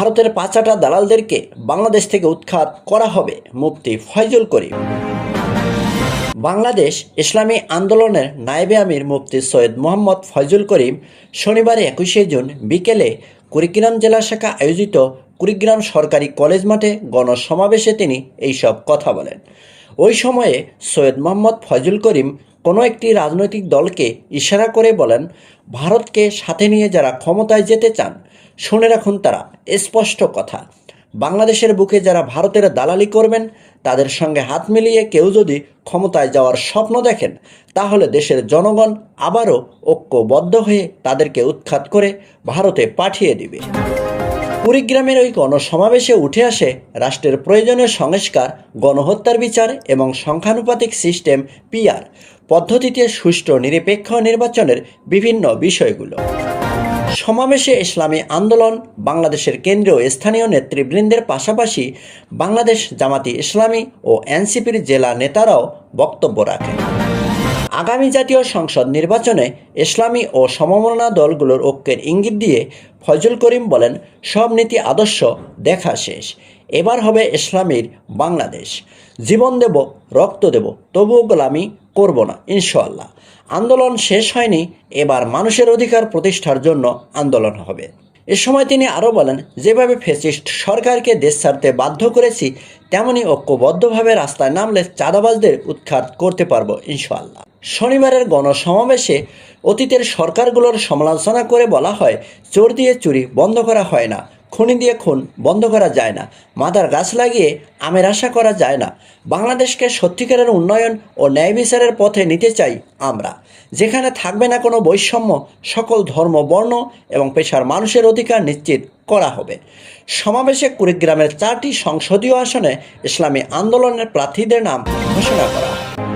ভারতের পাঁচাটা দালালদেরকে বাংলাদেশ থেকে উৎখাত করা হবে মুফতি ফয়জুল করিম। বাংলাদেশ ইসলামী আন্দোলনের নায়েবে আমির মুফতি সৈয়দ মোহাম্মদ ফয়জুল করিম শনিবার একুশে জুন বিকেলে কুড়িগ্রাম জেলা শাখা আয়োজিত কুড়িগ্রাম সরকারি কলেজ মাঠে গণসমাবেশে তিনি এইসব কথা বলেন। ওই সময়ে সৈয়দ মোহাম্মদ ফয়জুল করিম কোনো একটি রাজনৈতিক দলকে ইশারা করে বলেন, ভারতকে সাথে নিয়ে যারা ক্ষমতায় যেতে চান, শুনে রাখুন তারা। স্পষ্ট কথা। বাংলাদেশের বুকে যারা ভারতের দালালি করবেন, তাদের সঙ্গে হাত মিলিয়ে কেউ যদি ক্ষমতায় যাওয়ার স্বপ্ন দেখেন, তাহলে দেশের জনগণ আবারও ঐক্যবদ্ধ হয়ে তাদেরকে উৎখাত করে ভারতে পাঠিয়ে দিবে। কুড়িগ্রামের ওই গণসমাবেশে উঠে আসে রাষ্ট্রের প্রয়োজনীয় সংস্কার, গণহত্যার বিচার এবং সংখ্যানুপাতিক সিস্টেম পিআর পদ্ধতিতে সুষ্ঠু, নিরপেক্ষ নির্বাচনের বিভিন্ন বিষয়গুলো। সমাবেশে ইসলামী আন্দোলন, বাংলাদেশের কেন্দ্রীয় স্থানীয় নেতৃবৃন্দের পাশাপাশি বাংলাদেশ জামাতি ইসলামী ও এনসিপির জেলা নেতারাও বক্তব্য রাখেন। আগামী জাতীয় সংসদ নির্বাচনে ইসলামী ও সমমনা দলগুলোর ঐক্যের ইঙ্গিত দিয়ে ফজল করিম বলেন, সব নীতি আদর্শ, দেখা শেষ। এবার হবে ইসলামীর বাংলাদেশ। জীবন দেব, রক্ত দেব, তবুও গোলামি করব না, ইনশাআল্লাহ। আন্দোলন শেষ হয়নি, এবার মানুষের অধিকার প্রতিষ্ঠার জন্য আন্দোলন হবে। এ সময় তিনি আরও বলেন, যেভাবে ফেসিস্ট সরকারকে দেশ ছাড়তে বাধ্য করেছি, তেমনি ঐক্যবদ্ধভাবে রাস্তায় নামলে চাঁদাবাজদের উৎখাত করতে পারব, ইনশাআল্লাহ। শনিবারের গণসমাবেশে অতীতের সরকারগুলোর সমালোচনা করে বলা হয়, চোর দিয়ে চুরি বন্ধ করা হয় না। খুনি দিয়ে খুন বন্ধ করা যায় না। মাদার গাছ লাগিয়ে আমের আশা করা যায় না। বাংলাদেশকে সত্যিকারের উন্নয়ন ও ন্যায় বিচারের পথে নিতে চাই আমরা। যেখানে থাকবে না কোনো বৈষম্য, সকল ধর্ম, বর্ণ এবং পেশার মানুষের অধিকার নিশ্চিত করা হবে। সমাবেশে কুড়িগ্রামের চারটি সংসদীয় আসনে ইসলামী আন্দোলনের প্রার্থীদের নাম ঘোষণা করা। হয়